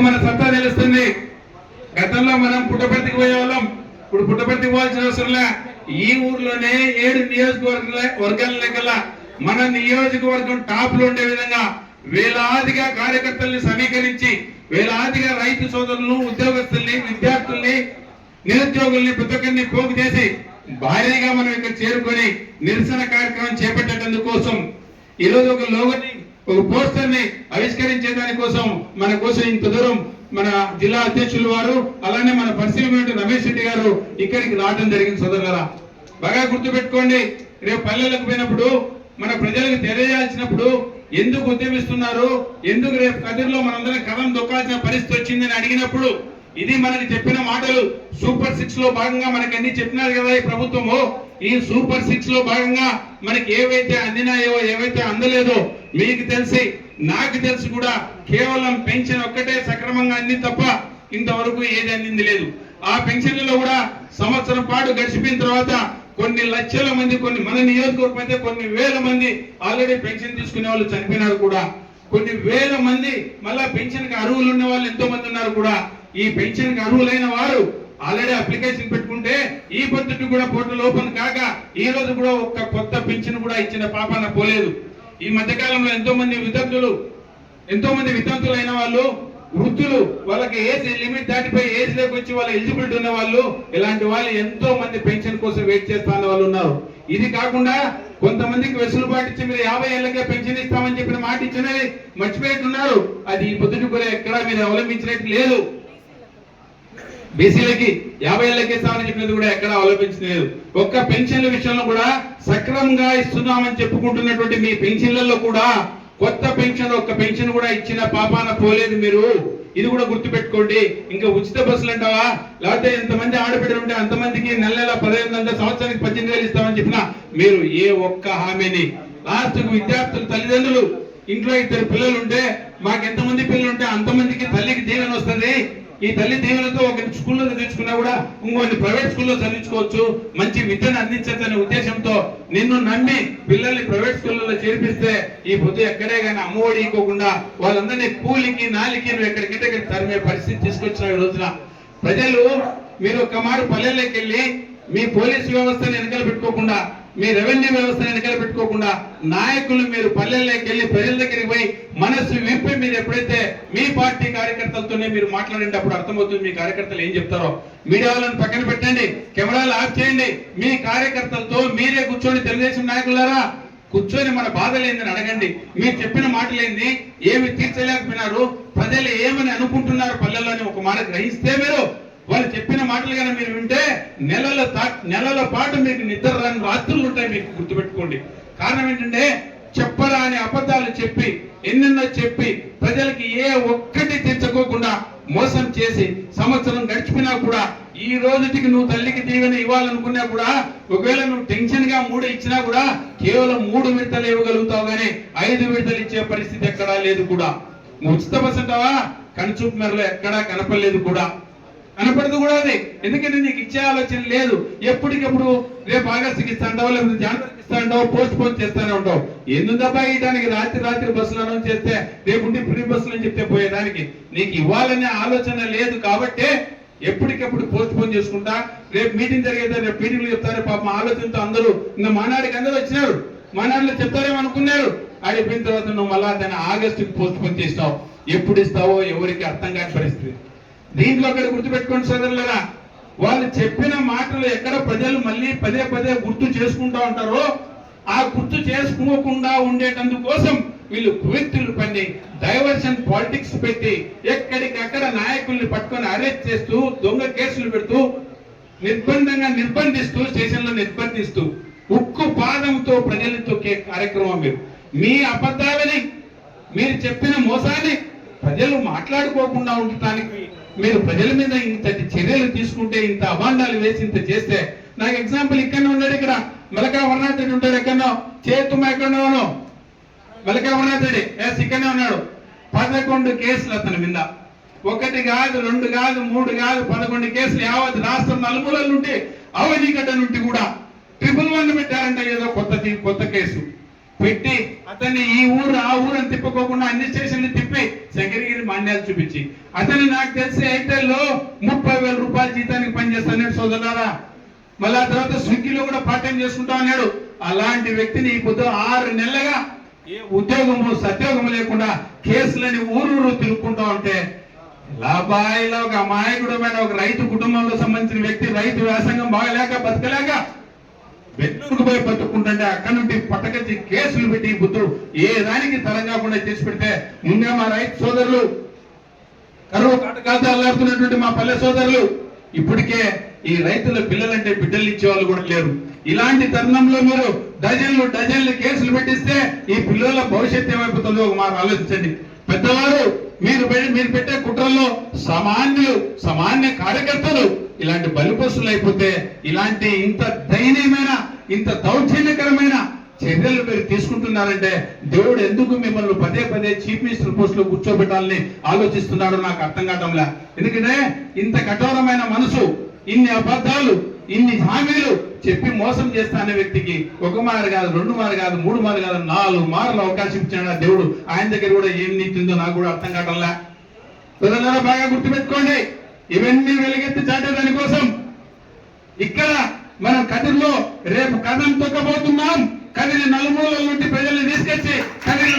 అప్పుడు మన సత్తా తెలుస్తుంది. గతంలో మనం పుట్టపర్తికి పోయేవాళ్ళం. ఇప్పుడు పుట్టపర్తికి పోవాల్సిన అవసరంలే ఈ ఊర్లోనే ఏడు నియోజకవర్గాల వర్గాల లెక్కల మన నియోజకవర్గం టాప్లో ఉండే విధంగా వేలాదిగా కార్యకర్తల్ని సమీకరించి వేలాదిగా రైతు సోదరులను ఉద్యోగస్తుల్ని విద్యార్థుల్ని నిరుద్యోగుల్ని ప్రతి ఒక్కరిని పోగు చేసి భారీగా మనం ఇక్కడ చేరుకొని నిరసన కార్యక్రమం చేపట్టేటందుకోసం ఈ రోజు ఒక లోగని ఒక పోస్టర్ని ఆవిష్కరించే దానికోసం మన కోసం ఇంత దూరం మన జిల్లా అధ్యక్షులు వారు అలానే మన పరిశీలన రమేష్ రెడ్డి గారు ఇక్కడికి రావడం జరిగింది సోదరులరా బాగా గుర్తుపెట్టుకోండి రేపు పల్లెలకు పోయినప్పుడు మన ప్రజలకు తెలియజేయాల్సినప్పుడు ఎందుకు ఉద్యమిస్తున్నారు ఎందుకు రేపు కదిరిలో మనందరం కలం దొక్కాల్సిన పరిస్థితి వచ్చిందని అడిగినప్పుడు ఇది మనకి చెప్పిన మాటలు సూపర్ సిక్స్లో భాగంగా మనకి అన్ని చెప్పినారు కదా ఈ ప్రభుత్వము. ఈ సూపర్ సిక్స్లో భాగంగా మనకి ఏవైతే అందినాయో ఏవైతే అందలేదో మీకు తెలిసి నాకు తెలిసి కూడా కేవలం పెన్షన్ ఒక్కటే సక్రమంగా అంది తప్ప ఇంతవరకు ఏది అందింది లేదు. ఆ పెన్షన్లలో కూడా సంవత్సరం పాటు గడిచిపోయిన తర్వాత కొన్ని లక్షల మంది కొన్ని మన నియోజకవర్గం అయితే కొన్ని వేల మంది ఆల్రెడీ పెన్షన్ తీసుకునే వాళ్ళు చనిపోయినారు కూడా. కొన్ని వేల మంది మళ్ళా పెన్షన్కి అర్హులు ఉన్న వాళ్ళు ఎంతో మంది ఉన్నారు కూడా. ఈ పెన్షన్కి అర్హులైన వారు ఆల్రెడీ అప్లికేషన్ పెట్టుకుంటే ఈ పద్ధతి కూడా పోర్టల్ ఓపెన్ కాక ఈ రోజు కూడా ఒక్క కొత్త పెన్షన్ కూడా ఇచ్చిన పాపాన పోలేదు. ఈ మధ్య కాలంలో ఎంతో మంది విద్యార్థులు ఎంతో మంది వితంతులు అయిన వాళ్ళు వృద్ధులు వాళ్ళకి ఏజ్ లిమిట్ దాటిపోయి ఏజ్లోకి వచ్చి వాళ్ళ ఎలిజిబిలిటీ ఉన్న వాళ్ళు ఇలాంటి వాళ్ళు ఎంతో మంది పెన్షన్ కోసం వెయిట్ చేస్తా ఉన్న వాళ్ళు ఉన్నారు. ఇది కాకుండా కొంతమందికి వెసులుబాటు ఇచ్చి మీరు యాభై ఏళ్ళకే పెన్షన్ ఇస్తామని చెప్పిన మాట ఇచ్చినది మర్చిపోతున్నారు అది ఈ పొద్దుటి కూడా ఎక్కడా మీరు అవలంబించినట్టు లేదు. బీసీలకి యాభై ఏళ్ళకి ఇస్తామని చెప్పినది కూడా ఎక్కడ అవలంబించలేదు. ఒక్క పెన్షన్ల విషయంలో కూడా సక్రమంగా ఇస్తున్నామని చెప్పుకుంటున్నటువంటి మీ పెన్షన్లలో కూడా కొత్త పెన్షన్ ఒక్క పెన్షన్ కూడా ఇచ్చిన పాపాన పోలేదు మీరు. ఇది కూడా గుర్తుపెట్టుకోండి. ఇంకా ఉచిత బస్సులు అంటావా? లేకపోతే ఎంతమంది ఆడబిడ్డలు ఉంటే అంతమందికి నెల నెల పదిహేను వందల సంవత్సరానికి పద్దెనిమిది వేలు ఇస్తామని చెప్పినా మీరు ఏ ఒక్క హామీని. లాస్ట్కు విద్యార్థులు తల్లిదండ్రులు ఇంట్లో ఇద్దరు పిల్లలు ఉంటే మాకు ఎంతమంది పిల్లలు ఉంటే అంతమందికి తల్లికి దీవెన వస్తుంది. ఈ తల్లి దేవులతో ఒక స్కూల్లో చదివించుకున్నా కూడా ఇంకొన్ని ప్రైవేట్ స్కూల్లో చదివించుకోవచ్చు. మంచి విద్యను అందించద్దనే ఉద్దేశంతో నిన్ను నమ్మి పిల్లల్ని ప్రైవేట్ స్కూళ్ళలో చేర్పిస్తే ఈ పొద్దు ఎక్కడే కానీ అమ్మఒడి ఇవ్వకుండా వాళ్ళందరినీ కూలికి నాలికి నువ్వు ఎక్కడికంటే తరిమే పరిస్థితి తీసుకొచ్చిన ఈ రోజున. ప్రజలు మీరు ఒక్క మాట పల్లెల్లోకి వెళ్ళి మీ పోలీస్ వ్యవస్థను వెనకాల పెట్టుకోకుండా మీ రెవెన్యూ వ్యవస్థను వెనకాల పెట్టుకోకుండా నాయకులు మీరు పల్లెల్లోకి వెళ్ళి ప్రజల దగ్గరికి పోయి మనస్సు విప్పి మీరు ఎప్పుడైతే మీ పార్టీ కార్యకర్తలతోనే మీరు మాట్లాడేటప్పుడు అర్థమవుతుంది మీ కార్యకర్తలు ఏం చెప్తారో. మీడియా వాళ్ళని పక్కన పెట్టండి కెమెరాలు ఆఫ్ చేయండి. మీ కార్యకర్తలతో మీరే కూర్చొని తెలుగుదేశం నాయకులారా కూర్చొని మన బాధలేందని అడగండి. మీరు చెప్పిన మాటలేంది ఏమి తీర్చలేకపోయినారు? ప్రజలు ఏమని అనుకుంటున్నారు పల్లెల్లోని ఒక మాట గ్రహిస్తే మీరు వాళ్ళు చెప్పిన మాటలు కానీ మీరు వింటే నెలల తా- నెలల పాటు మీకు నిద్ర రాని రాత్రులు ఉంటాయి మీకు గుర్తుపెట్టుకోండి. కారణం ఏంటంటే చెప్పరా అని అబద్ధాలు చెప్పి ఎన్నెన్నో చెప్పి ప్రజలకి ఏ ఒక్కటి తెచ్చుకోకుండా మోసం చేసి సంవత్సరం గడిచిపోయినా కూడా ఈ రోజుకి నువ్వు తల్లికి దీవెన ఇవ్వాలనుకున్నా కూడా ఒకవేళ నువ్వు టెన్షన్గా మూడు ఇచ్చినా కూడా కేవలం మూడు విడతలు ఇవ్వగలుగుతావు కానీ ఐదు విడతలు ఇచ్చే పరిస్థితి ఎక్కడా లేదు కూడా. నువ్వు ఉచిత బస్ అంటావా? కనుచూపు మేరలో ఎక్కడా కనపడలేదు కూడా. కనపడదు కూడా అది. ఎందుకంటే నీకు ఇచ్చే ఆలోచన లేదు. ఎప్పటికప్పుడు రేపు ఆగస్టుకి ఇస్తా అంటావు? లేకపోతే జనవరికి ఇస్తా అంటావు? పోస్ట్ పోన్ చేస్తానే ఉంటావు. ఎందుకు ఈ దానికి రాత్రి రాత్రి బస్సులు అనౌన్స్ చేస్తే రేపు ఉండి ఫ్రీ బస్సులు అని చెప్తే పోయేదానికి? నీకు ఇవ్వాలనే ఆలోచన లేదు కాబట్టే ఎప్పటికప్పుడు పోస్ట్ పోన్ చేసుకుంటా. రేపు మీటింగ్ జరిగేదా రేపు మీటింగ్లు చెప్తారు పాప ఆలోచనతో అందరూ ఇంకా మానాడికి అందరూ వచ్చినారు. మానాడులో చెప్తారేమో అనుకున్నారు. ఆడిపోయిన తర్వాత నువ్వు మళ్ళా దాన్ని ఆగస్టుకి పోస్ట్ పోన్ చేస్తావు. ఎప్పుడు ఇస్తావో ఎవరికి అర్థం కాని పరిస్థితి. దీంట్లో ఒకటి గుర్తుపెట్టుకోండి సోదరులరా వాళ్ళు చెప్పిన మాటలు ఎక్కడ ప్రజలు మళ్ళీ పదే పదే గుర్తు చేసుకుంటా ఉంటారో ఆ గుర్తు చేసుకోకుండా ఉండేటందుకోసం వీళ్ళు కువెత్తులు పండి డైవర్షన్ పాలిటిక్స్ పెట్టి ఎక్కడికక్కడ నాయకుల్ని పట్టుకొని అరెస్ట్ చేస్తూ దొంగ కేసులు పెడుతూ నిర్బంధంగా నిర్బంధిస్తూ స్టేషన్లో నిర్బంధిస్తూ ఉక్కు పాదంతో ప్రజల్ని తొక్కే కార్యక్రమం మీరు. మీ అబద్ధాలని మీరు చెప్పిన మోసాన్ని ప్రజలు మాట్లాడుకోకుండా ఉండటానికి మీరు ప్రజల మీద ఇంతటి చర్యలు తీసుకుంటే ఇంత అభాండాలు వేసి ఇంత చేస్తే నాకు ఎగ్జాంపుల్ ఇక్కడనే ఉన్నాడు ఇక్కడ. మలకా వర్ణాథ్ ఉంటాడు ఎక్కడో చేతుమ్మ ఎక్కడనోనో? మెలకా వర్ణాథ్ ఎస్ ఇక్కడనే ఉన్నాడు. పదకొండు కేసులు అతని మీద. ఒకటి కాదు రెండు కాదు మూడు కాదు పదకొండు కేసులు యావత్ రాష్ట్రం నలుమూలల నుండి అవధిగడ్డ నుండి కూడా ట్రిపుల్ వన్ పెట్టారంట ఏదో కొత్త కొత్త కేసు. పెట్టి అతన్ని ఈ ఊరు ఆ ఊరు అని తిప్పుకోకుండా అన్ని స్టేషన్లు తిప్పి శంకరగిరి మండ్యాలు చూపించి. అతను నాకు తెలిసి ఎయిర్టెల్లో ముప్పై వేల రూపాయల జీతానికి పనిచేస్తాడు సోదరులారా. మళ్ళీ ఆ తర్వాత స్విగ్గీలో కూడా పార్ట్ టైం చేసుకుంటా అన్నాడు. అలాంటి వ్యక్తిని ఈ పొద్దు ఆరు నెలలుగా ఏ ఉద్యోగము సద్యోగము లేకుండా కేసులని ఊరూరు తిరుక్కుంటా ఉంటే లాబాయిలో ఒక అమాయకుడమైన ఒక రైతు కుటుంబంలో సంబంధించిన వ్యక్తి రైతు వ్యాసంగం బాగలేక బతకలేక బెంగళూరుకు పోయి పట్టుకుంటుంటే అక్కడ నుండి పట్టకచ్చి కేసులు పెట్టి ఈ బుద్ధుడు ఏ దానికి తరం కాకుండా చేసి పెడితే ముందే మా రైతు సోదరులు కరువు కాటకాలతో అల్లాడుతున్నటువంటి మా పల్లె సోదరులు ఇప్పటికే ఈ రైతుల పిల్లలంటే బిడ్డలు ఇచ్చేవాళ్ళు కూడా లేరు. ఇలాంటి తరుణంలో మీరు డజన్లు డజన్లు కేసులు పెట్టిస్తే ఈ పిల్లల భవిష్యత్తు ఏమైపోతుందో ఒక మాట ఆలోచించండి. పెద్దవారు మీరు మీరు పెట్టే కుట్రల్లో సామాన్యులు సామాన్య కార్యకర్తలు ఇలాంటి బలిపసులు అయిపోతే ఇలాంటి ఇంత దయనీయమైన ఇంత దౌర్జన్యకరమైన చర్యలు మీరు తీసుకుంటున్నారంటే దేవుడు ఎందుకు మిమ్మల్ని పదే పదే చీఫ్ మినిస్టర్ పోస్ట్లో కూర్చోబెట్టాలని ఆలోచిస్తున్నాడో నాకు అర్థం కావటంలా. ఎందుకంటే ఇంత కఠోరమైన మనసు ఇన్ని అబద్ధాలు ఇన్ని హామీలు చెప్పి మోసం చేస్తానే వ్యక్తికి ఒక మారు కాదు రెండు మారు కాదు మూడు మారు కాదు నాలుగు మార్లు అవకాశం ఇచ్చాడు దేవుడు? ఆయన దగ్గర కూడా ఏం నీతిందో నాకు కూడా అర్థం కావడంలే ప్రజలారా బాగా గుర్తుపెట్టుకోండి. ఇవన్నీ వెలుగెత్తి చాటే దానికోసం. ఇక్కడ మనం కదిరిలో రేపు కథం తొక్కబోతున్నాం. కదిరి నలుమూల నుండి ప్రజల్ని తీసుకొచ్చి కదిరి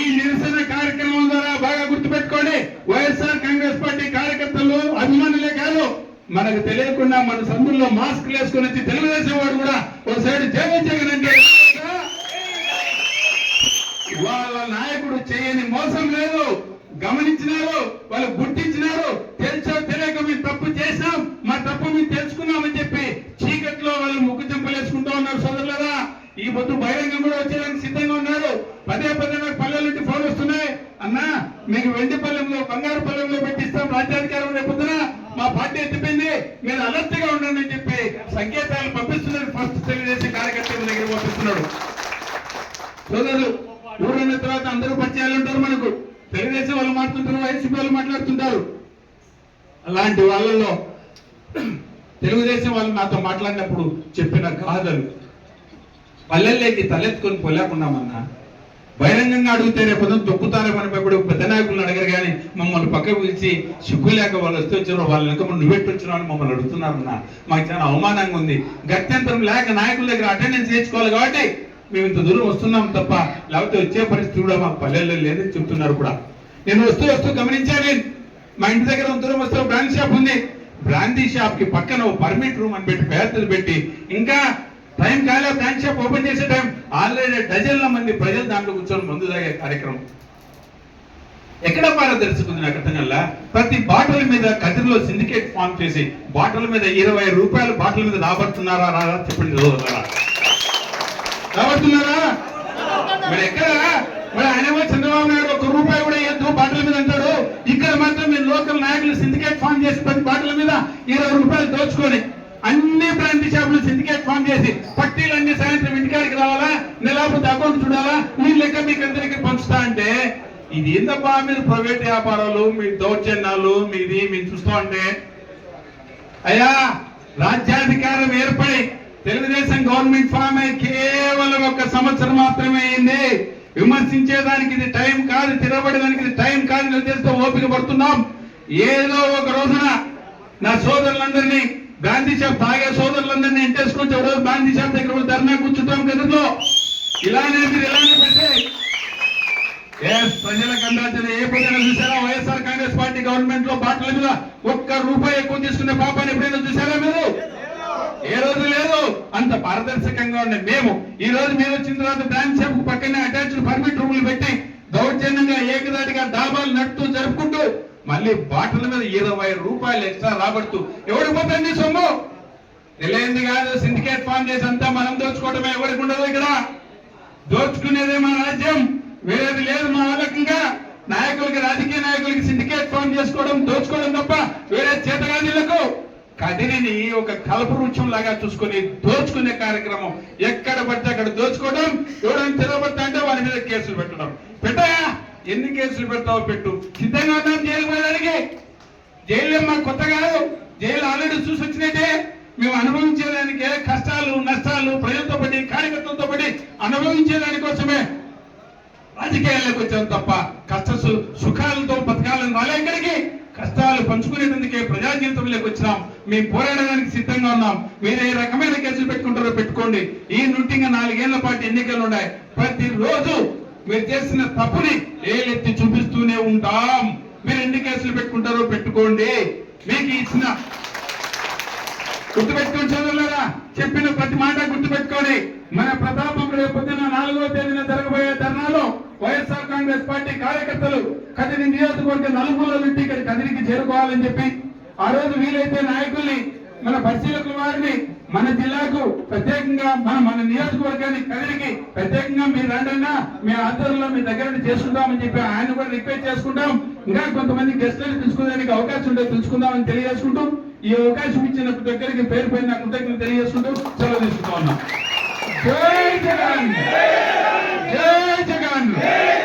ఈ నిరసన కార్యక్రమం ద్వారా బాగా గుర్తుపెట్టుకోండి. వైఎస్ఆర్ కాంగ్రెస్ పార్టీ కార్యకర్తలు అభిమానులే కాదు మనకు తెలియకుండా మన సందుల్లో మాస్క్ వేసుకొని వచ్చి తెలుగుదేశం వాడు కూడా ఒక సైడ్ జగన్ జగన్ అంటే వాళ్ళ నాయకుడు చేయని మోసం లేదు. గమనించినారు వాళ్ళు గుర్తించినారు తెలుసో తెలియక మేము తప్పు చేసాం మా తప్పు మేము తెలుసుకున్నామని చెప్పి చీకట్లో వాళ్ళు ముక్కు చెంపలేసుకుంటూ ఉన్నారు సోదరులరా. ఈ పొద్దు బహిరంగం కూడా వచ్చేదానికి సిద్ధంగా ఉన్నారు. పదే పదే నాకు పల్లెల నుండి ఫోన్ వస్తున్నాయి. అన్నా మీకు వెండి పల్లెంలో బంగారు పల్లెంలో పెట్టిస్తాం రాజ్యాధికారం రేపొద్దున మా పార్టీ ఎత్తిపోయింది మీరు అలర్ట్గా ఉండండి అని చెప్పి సంకేతాలు పంపిస్తున్నారు. ఫస్ట్ తెలుగుదేశం కార్యకర్తల దగ్గర పంపిస్తున్నాడు. సోదరులు ఊరన్న తర్వాత అందరూ పరిచయాలు ఉంటారు మనకు. మాట్లాడుతుంటారు వైసీపీ వాళ్ళు మాట్లాడుతుంటారు. అలాంటి వాళ్ళల్లో తెలుగుదేశం వాళ్ళు నాతో మాట్లాడినప్పుడు చెప్పిన గాథలు. పల్లెల్లోకి తలెత్తుకొని పోలేకున్నామన్నా బహిరంగంగా అడిగితే రేపు పొద్దున్న తొక్కుతారేమని పెద్ద నాయకులను అడిగారు కానీ మమ్మల్ని పక్కకు పిలిచి సిగ్గు లేక వాళ్ళు వస్తే వచ్చారో వాళ్ళ వెనక నువ్వెట్టు వచ్చినావు అని మమ్మల్ని అడుగుతున్నారన్నా మాకు చాలా అవమానంగా ఉంది. గత్యంతరం లేక నాయకుల దగ్గర అటెండెన్స్ చేర్చుకోవాలి కాబట్టి మేము ఇంత దూరం వస్తున్నాం తప్ప లేకపోతే వచ్చే పరిస్థితి కూడా మా పల్లెల్లో లేదని చెప్తున్నారు కూడా. నేను వస్తూ వస్తూ గమనించాను మా ఇంటి దగ్గర దూరం వస్తే బ్రాండ్ షాప్ ఉంది. బ్రాందీ షాప్కి పక్కన పర్మిట్ రూమ్ అని పెట్టి పేర్లు పెట్టి ఇంకా టైం కాలే బ్రాండ్ షాప్ ఓపెన్ చేసే టైం ఆల్రెడీ డజన్ల మంది ప్రజలు దాంట్లో కూర్చొని మందు తాగే కార్యక్రమం. ఎక్కడ పారదర్శకుంది నాకు అర్థం కల్లా ప్రతి బాటిల్ మీద కదిరిలో సిండికేట్ ఫామ్ చేసి బాటిల్ మీద ఇరవై రూపాయలు బాటిల్ మీద రాబడుతున్నారా రారా చెప్పండి చదువుతారా రాబడుతున్నారా? మరి ఎక్కడ? మరి ఆయన చంద్రబాబు నాయుడు ఒక రూపాయి కూడా ఇవ్వద్దు బాటల మీద అంటాడు. ఇక్కడ మాత్రం మీరు లోకల్ నాయకులు సిండికేట్ ఫామ్ చేసి ప్రతి బాటల మీద ఇరవై రూపాయలు దోచుకొని అన్ని బ్రాండ్ షాపులు సిండికేట్ ఫామ్ చేసి పట్టీలు అన్ని సాయంత్రం ఇంటికాడికి రావాలా? నెలపోతే అకౌంట్ చూడాలా? మీ లెక్క మీకు అందరికీ పంచుతా అంటే ఇది ఏందబ్బా మీరు ప్రైవేట్ వ్యాపారాలు మీ దౌర్జన్యాలు మీది మీరు చూస్తా ఉంటే? అయ్యా రాజ్యాధికారం ఏర్పడి తెలుగుదేశం గవర్నమెంట్ ఫామ్ అయి కేవలం ఒక సంవత్సరం మాత్రమే అయింది. విమర్శించేదానికి ఇది టైం కాదు తిరగబడేదానికి ఇది టైం కాదు అని ఓపిక పడుతున్నాం. ఏదో ఒక రోజున నా సోదరులందరినీ గాంధీ షాప్ తాగే సోదరులందరినీ ఎంటేసుకొని ఒక రోజు గాంధీ షాప్ దగ్గర ధర్నా కూర్చుంటాం గదిలో ఇలానే మీరు ఇలానే పెట్టే ప్రజలకు అందాల్సిన ఏ ప్రజలు చూసారా వైఎస్ఆర్ కాంగ్రెస్ పార్టీ గవర్నమెంట్లో బాటల మీద ఒక్క రూపాయి ఎక్కువ తీసుకునే పాపాన్ని ఎప్పుడైనా చూసారా మీరు? ఏ రోజు లేదు. అంత పారదర్శకంగా ఉండే మేము. ఈ రోజు మీరు వచ్చిన తర్వాత బ్రాంచ్ షాప్ పక్కనే అటాచ్డ్ పర్మిట్ రూములు పెట్టి దౌర్జన్యంగా ఏకదాటిగా డాబాలు నడుతూ జరుపుకుంటూ మళ్ళీ బాటల మీద ఇరవై రూపాయలు ఎక్స్ట్రా రాబడుతూ ఎవడికి పోతుంది సొమ్ము? తెలియంది కాదు సిండికేట్ ఫామ్ చేసి అంతా మనం దోచుకోవడమే ఎవరికి ఉండదు ఇక్కడ? దోచుకునేదే మన రాజ్యం. వేరేది లేదు మా వాళ్ళకంగా నాయకులకి రాజకీయ నాయకులకి సిండికేట్ ఫామ్ చేసుకోవడం దోచుకోవడం తప్ప వేరే చేతగాదిలకు కదిరిని ఒక కలప వృక్షం లాగా చూసుకొని దోచుకునే కార్యక్రమం ఎక్కడ పడితే అక్కడ దోచుకోవడం ఎవరైనా తిరగబడతా అంటే వాళ్ళ మీద కేసులు పెట్టడం. పెట్టయా ఎన్ని కేసులు పెడతావో పెట్టు. సిద్ధంగా ఉన్నాం జైలు పోయడానికి జైలు మా కొత్త కాదు. జైలు ఆల్రెడీ చూసి వచ్చినట్టే. మేము అనుభవించేదానికి కష్టాలు నష్టాలు ప్రజలతో పడి కార్యకర్తలతో పడి అనుభవించేదానికోసమే రాజకీయాల్లోకి వచ్చాం తప్ప కష్ట సుఖాలతో బతకాలని రాలే ఇక్కడికి. కష్టాలు పంచుకునేందుకే ప్రజా జీవితంలోకి వచ్చినాం. మేము పోరాడడానికి సిద్ధంగా ఉన్నాం. మీరు ఏ రకమైన కేసులు పెట్టుకుంటారో పెట్టుకోండి. ఈ నుంటిగా నాలుగేళ్ళ పాటు ఎన్నికలు ఉన్నాయి. ప్రతి రోజు మీరు చేసిన తప్పుని ఏలెత్తి చూపిస్తూనే ఉంటాం. మీరు ఎన్ని కేసులు పెట్టుకుంటారో పెట్టుకోండి. మీకు ఇచ్చిన గుర్తుపెట్టుకొని చదువులారా చెప్పిన ప్రతి మాట గుర్తుపెట్టుకొని మన ప్రతాపం రేపు పొద్దున నాలుగో తేదీన జరగబోయే జిల్లాలో వైఎస్ఆర్ కాంగ్రెస్ పార్టీ కార్యకర్తలు కదిరి నియోజకవర్గ నలుమూల నుండి ఇక్కడ కదిరికి చేరుకోవాలని చెప్పి ఆ రోజు వీలైతే నాయకుల్ని మన పరిశీలకుల వారిని మన జిల్లాకు ప్రత్యేకంగా మన మన నియోజకవర్గానికి కదిరికి ప్రత్యేకంగా మీరు రండన్నా మీ ఆధ్వర్యంలో మీ దగ్గర నుండి చేసుకుందామని చెప్పి ఆయన కూడా రిక్వెస్ట్ చేసుకుంటాం. ఇంకా కొంతమంది గెస్టులను పిలుచుకోవడానికి అవకాశం ఉంటే పిలుచుకుందామని తెలియజేసుకుంటూ ఈ అవకాశం ఇచ్చిన దగ్గరికి పేరు పైన కృతజ్ఞత తెలియజేసుకుంటూ సెలవు తీసుకుంటా ఉన్నాం. eterno.